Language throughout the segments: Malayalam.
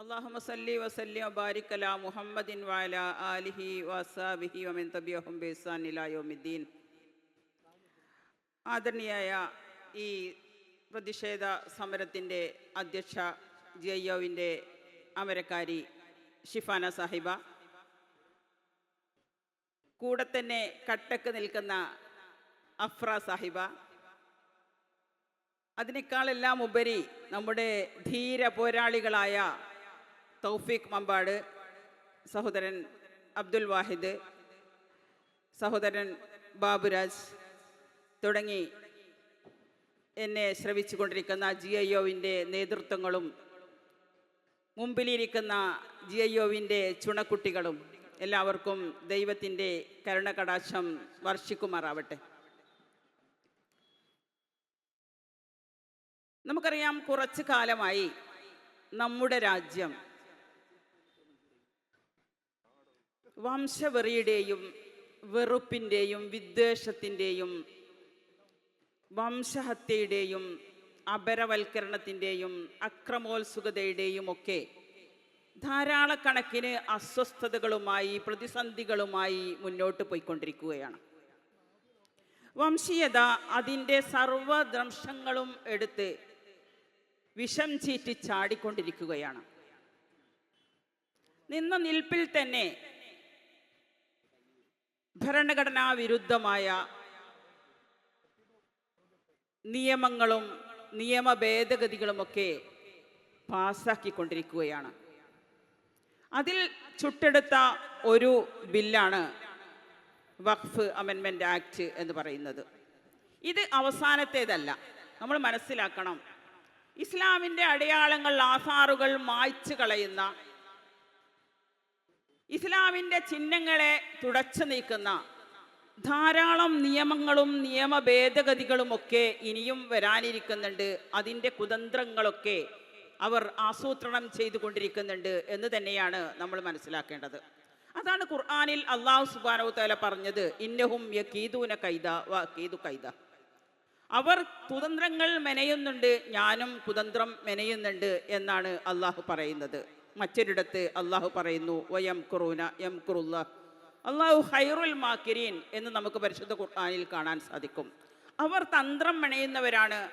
اللهم صل وسلم وبارك على محمد وعلى آله وصحبه ومن تبعهم بإحسان إلى يوم الدين ആദരണീയായ ഈ പ്രതിഷേധ സമരത്തിൻ്റെ അധ്യക്ഷ ജി ഐ ഒവിൻ്റെ അമരക്കാരി ഷിഫാന സാഹിബ കൂടെ തന്നെ കട്ടക്ക് നിൽക്കുന്ന അഫ്ര സാഹിബ അതിനേക്കാളെല്ലാം ഉപരി നമ്മുടെ ധീര പോരാളികളായ തൗഫീഖ് മമ്പാട് സഹോദരൻ അബ്ദുൽ വാഹിദ് സഹോദരൻ ബാബുരാജ് തുടങ്ങി എന്നെ ശ്രവിച്ചു കൊണ്ടിരിക്കുന്ന ജി ഐ ഒവിന്റെ നേതൃത്വങ്ങളും മുമ്പിലിരിക്കുന്ന ജി ഐ ഒവിന്റെ ചുണക്കുട്ടികളും എല്ലാവർക്കും ദൈവത്തിന്റെ കരുണകടാശം വർഷിക്കുമാറാവട്ടെ. നമുക്കറിയാം കുറച്ച് കാലമായി നമ്മുടെ രാജ്യം വംശവെറിയുടെയും വെറുപ്പിന്റെയും വിദ്വേഷത്തിന്റെയും വംശഹത്യയുടെയും അപരവൽക്കരണത്തിന്റെയും അക്രമോത്സുകതയുടെയും ഒക്കെ ധാരാളക്കണക്കിന് അസ്വസ്ഥതകളുമായി പ്രതിസന്ധികളുമായി മുന്നോട്ട് പോയിക്കൊണ്ടിരിക്കുകയാണ്. വംശീയത അതിന്റെ സർവദ്രംശങ്ങളും എടുത്ത് വിഷം ചീറ്റി ചാടിക്കൊണ്ടിരിക്കുകയാണ്. നിന്ന നിൽപ്പിൽ തന്നെ ഭരണഘടനാ വിരുദ്ധമായ നിയമങ്ങളും നിയമ ഭേദഗതികളുമൊക്കെ പാസ്സാക്കിക്കൊണ്ടിരിക്കുകയാണ് അതിൽ ചുട്ടെടുത്ത ഒരു ബില്ലാണ് വഖഫ് അമെൻമെന്റ് ആക്ട് എന്ന് പറയുന്നത്. ഇത് അവസാനത്തേതല്ല. നമ്മൾ മനസ്സിലാക്കണം. ഇസ്ലാമിന്റെ അടയാളങ്ങൾ ആധാറുകൾ മായ്ച്ചു കളയുന്ന ഇസ്ലാമിന്റെ ചിഹ്നങ്ങളെ തുടച്ചു നീക്കുന്ന ധാരാളം നിയമങ്ങളും നിയമ ഭേദഗതികളുമൊക്കെ ഇനിയും വരാനിരിക്കുന്നുണ്ട്. അതിന്റെ കുതന്ത്രങ്ങളൊക്കെ അവർ ആസൂത്രണം ചെയ്തുകൊണ്ടിരിക്കുന്നുണ്ട് എന്ന് തന്നെയാണ് നമ്മൾ മനസ്സിലാക്കേണ്ടത്. അതാണ് ഖുർആാനിൽ അള്ളാഹു സുബാനോ തല പറഞ്ഞത് ഇന്നഹും യക്കീദൂന കൈദ വ കീതു കൈദ. അവർ കുതന്ത്രങ്ങൾ മെനയുന്നുണ്ട് ഞാനും കുതന്ത്രം മെനയുന്നുണ്ട് എന്നാണ് അള്ളാഹു പറയുന്നത്. മറ്റൊരിടത്ത് അള്ളാഹു പറയുന്നു അള്ളാഹു ഹൈറുൽ മാക്കിരീൻ എന്ന് നമുക്ക് പരിശുദ്ധ ഖുർആാനിൽ കാണാൻ സാധിക്കും. അവർ തന്ത്രം പണിയുന്നവരാണ്.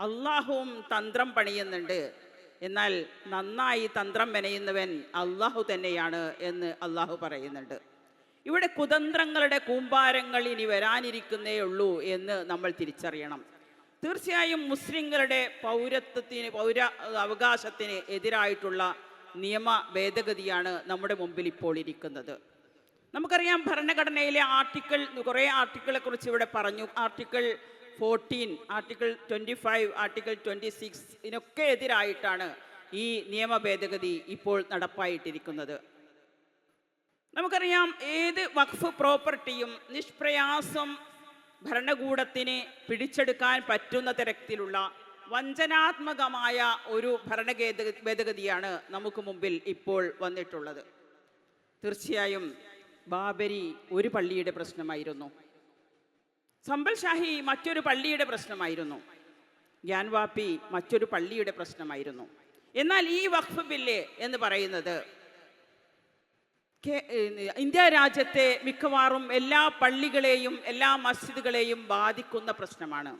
അള്ളാഹുവും തന്ത്രം പണിയുന്നുണ്ട്. എന്നാൽ നന്നായി തന്ത്രം മെനയുന്നവൻ അള്ളാഹു തന്നെയാണ് എന്ന് അള്ളാഹു പറയുന്നുണ്ട്. ഇവിടെ കുതന്ത്രങ്ങളുടെ കൂമ്പാരങ്ങൾ ഇനി വരാനിരിക്കുന്നേ ഉള്ളൂ എന്ന് നമ്മൾ തിരിച്ചറിയണം. തീർച്ചയായും മുസ്ലിങ്ങളുടെ പൗരത്വത്തിന് പൗര അവകാശത്തിന് എതിരായിട്ടുള്ള നിയമ ഭേദഗതിയാണ് നമ്മുടെ മുമ്പിൽ ഇപ്പോൾ ഇരിക്കുന്നത്. നമുക്കറിയാം ഭരണഘടനയിലെ ആർട്ടിക്കിൾ കുറേ ആർട്ടിക്കിളെ കുറിച്ച് ഇവിടെ പറഞ്ഞു. Article fourteen article twenty five article twenty six ഇതിനൊക്കെ എതിരായിട്ടാണ് ഈ നിയമ ഭേദഗതി ഇപ്പോൾ നടപ്പായിട്ടിരിക്കുന്നത്. നമുക്കറിയാം ഏത് വഖഫ് പ്രോപ്പർട്ടിയും നിഷ്പ്രയാസം ഭരണകൂടത്തിന് പിടിച്ചെടുക്കാൻ പറ്റുന്ന തരത്തിലുള്ള വഞ്ചനാത്മകമായ ഒരു ഭരണഗേദ ഭേദഗതിയാണ് നമുക്ക് മുമ്പിൽ ഇപ്പോൾ വന്നിട്ടുള്ളത്. തീർച്ചയായും ബാബരി ഒരു പള്ളിയുടെ പ്രശ്നമായിരുന്നു. സമ്പൽ ഷാഹി മറ്റൊരു പള്ളിയുടെ പ്രശ്നമായിരുന്നു. ഗ്യാൻവാപ്പി മറ്റൊരു പള്ളിയുടെ പ്രശ്നമായിരുന്നു. എന്നാൽ ഈ വഖഫ് ബില്ല് എന്ന് പറയുന്നത് ഇന്ത്യ രാജ്യത്തെ മിക്കവാറും എല്ലാ പള്ളികളെയും എല്ലാ മസ്ജിദുകളെയും ബാധിക്കുന്ന പ്രശ്നമാണ്.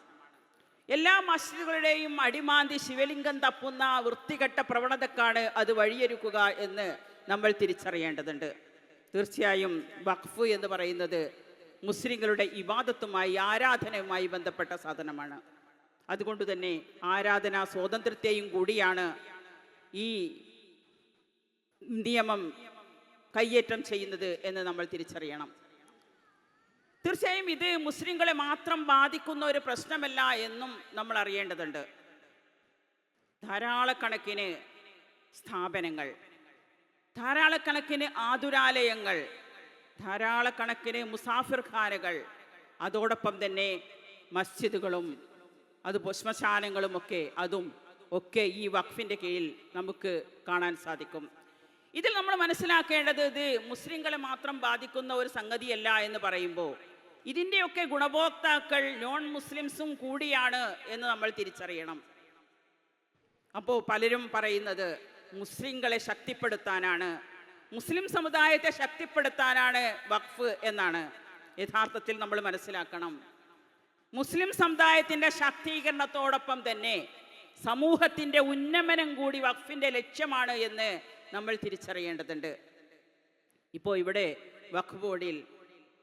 എല്ലാ മസ്ജിദുകളുടെയും അടിമാന്തി ശിവലിംഗം തപ്പുന്ന വൃത്തികെട്ട പ്രവണതക്കാണ് അത് വഴിയൊരുക്കുക എന്ന് നമ്മൾ തിരിച്ചറിയേണ്ടതുണ്ട്. തീർച്ചയായും വഖഫ് എന്ന് പറയുന്നത് മുസ്ലിങ്ങളുടെ ഇവാദത്തുമായി ആരാധനയുമായി ബന്ധപ്പെട്ട സാധനമാണ്. അതുകൊണ്ട് തന്നെ ആരാധനാ സ്വാതന്ത്ര്യത്തെയും കൂടിയാണ് ഈ നിയമം കയ്യേറ്റം ചെയ്യുന്നത് എന്ന് നമ്മൾ തിരിച്ചറിയണം. തീർച്ചയായും ഇത് മുസ്ലിങ്ങളെ മാത്രം ബാധിക്കുന്ന ഒരു പ്രശ്നമല്ല എന്നും നമ്മൾ അറിയേണ്ടതുണ്ട്. ധാരാളക്കണക്കിന് സ്ഥാപനങ്ങൾ ധാരാളക്കണക്കിന് ആതുരാലയങ്ങൾ ധാരാളക്കണക്കിന് മുസാഫിർ ഖാനകൾ അതോടൊപ്പം തന്നെ മസ്ജിദുകളും അത് ശ്മശാനങ്ങളും ഒക്കെ അതും ഒക്കെ ഈ വഖഫിന്റെ കീഴിൽ നമുക്ക് കാണാൻ സാധിക്കും. ഇതിൽ നമ്മൾ മനസ്സിലാക്കേണ്ടത് ഇത് മുസ്ലിങ്ങളെ മാത്രം ബാധിക്കുന്ന ഒരു സംഗതിയല്ല എന്ന് പറയുമ്പോൾ ഇതിന്റെയൊക്കെ ഗുണഭോക്താക്കൾ നോൺ മുസ്ലിംസും കൂടിയാണ് എന്ന് നമ്മൾ തിരിച്ചറിയണം. അപ്പോൾ പലരും പറയുന്നത് മുസ്ലിങ്ങളെ ശക്തിപ്പെടുത്താനാണ് മുസ്ലിം സമുദായത്തെ ശക്തിപ്പെടുത്താനാണ് വഖഫ് എന്നാണ്. യഥാർത്ഥത്തിൽ നമ്മൾ മനസ്സിലാക്കണം. മുസ്ലിം സമുദായത്തിന്റെ ശാക്തീകരണത്തോടൊപ്പം തന്നെ സമൂഹത്തിന്റെ ഉന്നമനം കൂടി വഖഫിന്റെ ലക്ഷ്യമാണ് എന്ന് നമ്മൾ തിരിച്ചറിയേണ്ടതുണ്ട്. ഇപ്പോൾ ഇവിടെ വഖഫ് ബോർഡിൽ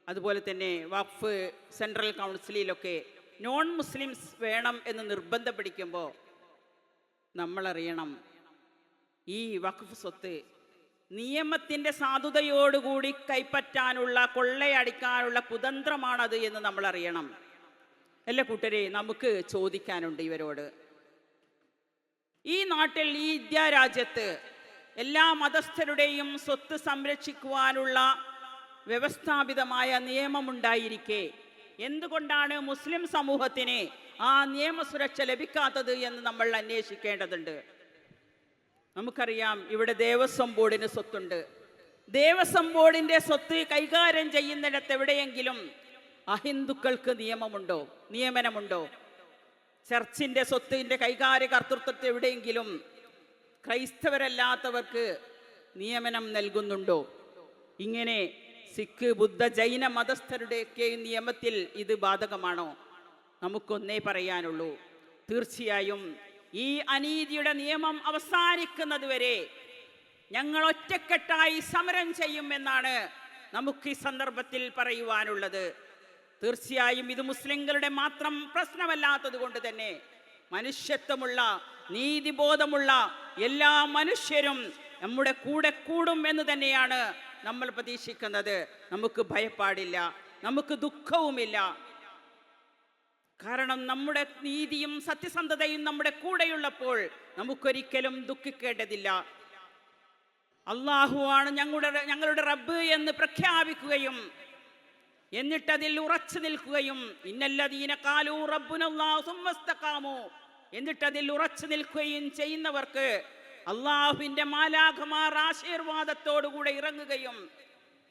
അതുപോലെ തന്നെ വഖഫ് സെൻട്രൽ കൗൺസിലിലൊക്കെ നോൺ മുസ്ലിംസ് വേണം എന്ന് നിർബന്ധം പിടിക്കുമ്പോൾ നമ്മളറിയണം ഈ വഖഫ് സ്വത്ത് നിയമത്തിന്റെ സാധുതയോടുകൂടി കൈപ്പറ്റാനുള്ള കൊള്ളയടിക്കാനുള്ള കുതന്ത്രമാണത് എന്ന് നമ്മൾ അറിയണം അല്ല കൂട്ടരെ നമുക്ക് ചോദിക്കാനുണ്ട് ഇവരോട്. ഈ നാട്ടിൽ ഈ ഇന്ത്യ രാജ്യത്ത് എല്ലാ മതസ്ഥരുടെയും സ്വത്ത് സംരക്ഷിക്കുവാനുള്ള വ്യവസ്ഥാപിതമായ നിയമമുണ്ടായിരിക്കെ. എന്തുകൊണ്ടാണ് മുസ്ലിം സമൂഹത്തിന് ആ നിയമസുരക്ഷ ലഭിക്കാത്തത് എന്ന് നമ്മൾ അന്വേഷിക്കേണ്ടതുണ്ട്. നമുക്കറിയാം ഇവിടെ ദേവസ്വം ബോർഡിന് സ്വത്തുണ്ട്. ദേവസ്വം ബോർഡിന്റെ സ്വത്ത് കൈകാര്യം ചെയ്യുന്നിടത്ത് എവിടെയെങ്കിലും അഹിന്ദുക്കൾക്ക് നിയമമുണ്ടോ? നിയമനമുണ്ടോ? ചർച്ചിന്റെ സ്വത്തിന്റെ കൈകാര്യ കർത്തൃത്വത്തെ എവിടെയെങ്കിലും ക്രൈസ്തവരല്ലാത്തവർക്ക് നിയമനം നൽകുന്നുണ്ടോ? ഇങ്ങനെ സിഖ് ബുദ്ധ ജൈന മതസ്ഥരുടെയൊക്കെ നിയമത്തിൽ ഇത് ബാധകമാണോ? നമുക്കൊന്നേ പറയാനുള്ളൂ. തീർച്ചയായും ഈ അനീതിയുടെ നിയമം അവസാനിക്കുന്നതുവരെ ഞങ്ങൾ ഒറ്റക്കെട്ടായി സമരം ചെയ്യുമെന്നാണ് നമുക്ക് ഈ സന്ദർഭത്തിൽ പറയുവാനുള്ളത്. തീർച്ചയായും ഇത് മുസ്ലിങ്ങളുടെ മാത്രം പ്രശ്നമല്ലാത്തത് കൊണ്ട് തന്നെ മനുഷ്യത്വമുള്ള നീതിബോധമുള്ള എല്ലാ മനുഷ്യരും നമ്മുടെ കൂടെ കൂടും എന്ന് തന്നെയാണ് നമ്മൾ പ്രതീക്ഷിക്കുന്നത് നമുക്ക് ഭയപ്പാടില്ല നമുക്ക് ദുഃഖവുമില്ല. കാരണം നമ്മുടെ നീതിയും സത്യസന്ധതയും നമ്മുടെ കൂടെയുള്ളപ്പോൾ നമുക്കൊരിക്കലും ദുഃഖിക്കേണ്ടതില്ല. അള്ളാഹുവാണ് ഞങ്ങളുടെ ഞങ്ങളുടെ റബ്ബ് എന്ന് പ്രഖ്യാപിക്കുകയും എന്നിട്ടതിൽ ഉറച്ചു നിൽക്കുകയും ഇന്നല്ലദീന കാലൂ റബ്ബുനല്ലാഹു എന്നിട്ടതിൽ ഉറച്ചു നിൽക്കുകയും ചെയ്യുന്നവർക്ക് അള്ളാഹുവിന്റെ മാലാഖമാർ ആശീർവാദത്തോടുകൂടെ ഇറങ്ങുകയും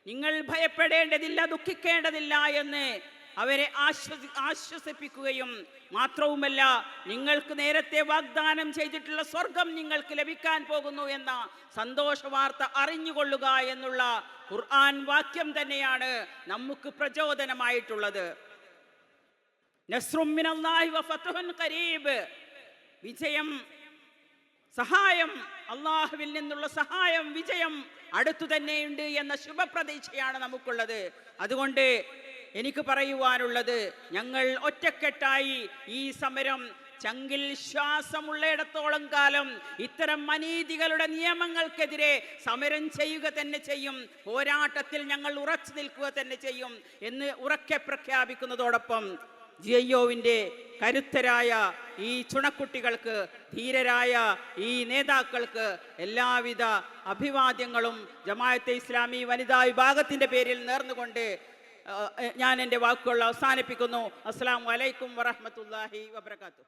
നിങ്ങൾ ഭയപ്പെടേണ്ടതില്ല ദുഃഖിക്കേണ്ടതില്ല എന്ന് അവരെ ആശ്വസി ആശ്വസിപ്പിക്കുകയും മാത്രവുമല്ല നിങ്ങൾക്ക് നേരത്തെ വാഗ്ദാനം ചെയ്തിട്ടുള്ള സ്വർഗം നിങ്ങൾക്ക് ലഭിക്കാൻ പോകുന്നു എന്ന സന്തോഷ വാർത്ത അറിഞ്ഞുകൊള്ളുക എന്നുള്ള ഖുർആൻ വാക്യം തന്നെയാണ് നമുക്ക് പ്രചോദനമായിട്ടുള്ളത്. വിജയം സഹായം അള്ളാഹുവിൽ നിന്നുള്ള സഹായം വിജയം അടുത്തു തന്നെയുണ്ട് എന്ന ശുഭപ്രതീക്ഷയാണ് നമുക്കുള്ളത്. അതുകൊണ്ട് എനിക്ക് പറയുവാനുള്ളത് ഞങ്ങൾ ഒറ്റക്കെട്ടായി ഈ സമരം ചങ്കിൽ ശ്വാസമുള്ളയിടത്തോളം കാലം ഇത്തരം അനീതികളുടെ നിയമങ്ങൾക്കെതിരെ സമരം ചെയ്യുക തന്നെ ചെയ്യും പോരാട്ടത്തിൽ ഞങ്ങൾ ഉറച്ചു നിൽക്കുക തന്നെ ചെയ്യും എന്ന് ഉറക്കെ പ്രഖ്യാപിക്കുന്നതോടൊപ്പം ജിയോവിന്റെ കരുത്തരായ ഈ ചുണക്കുട്ടികൾക്ക് ധീരരായ ഈ നേതാക്കൾക്ക് എല്ലാവിധ അഭിവാദ്യങ്ങളും ജമാഅത്തെ ഇസ്ലാമി വനിതാ വിഭാഗത്തിന്റെ പേരിൽ നേർന്നുകൊണ്ട് ഞാൻ എന്റെ വാക്കുകൾ അവസാനിപ്പിക്കുന്നു. അസ്സാം വലൈക്കും വറഹമത്തല്ലാഹി വബർക്കാത്തു